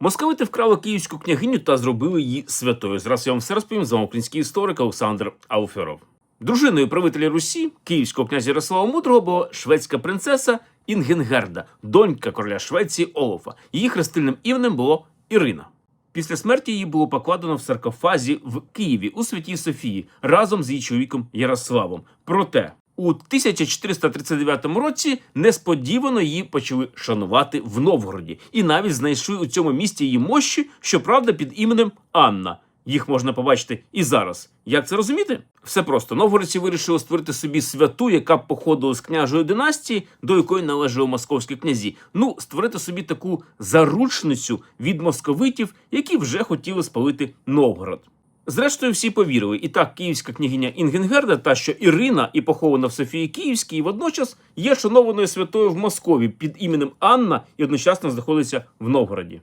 Московити вкрали київську княгиню та зробили її святою. Зараз я вам все розповім з вами український історик Олександр Ауферов. Дружиною правителя Русі, київського князя Ярослава Мудрого, була шведська принцеса Інгенгерда, донька короля Швеції Олафа. Її хрестильним іменем було Ірина. Після смерті її було покладено в саркофазі в Києві у Святій Софії разом з її чоловіком Ярославом. Проте у 1439 році несподівано її почали шанувати в Новгороді і навіть знайшли у цьому місті її мощі, щоправда, під іменем Анна. Їх можна побачити і зараз. Як це розуміти? Все просто новгородці вирішили створити собі святу, яка б походила з княжої династії, до якої належали московські князі. Ну, створити собі таку заручницю від московитів, які вже хотіли спалити Новгород. Зрештою, всі повірили, і так київська княгиня Інгенгерда, та що Ірина і похована в Софії Київській, водночас є шанованою святою в Москві під іменем Анна і одночасно знаходиться в Новгороді.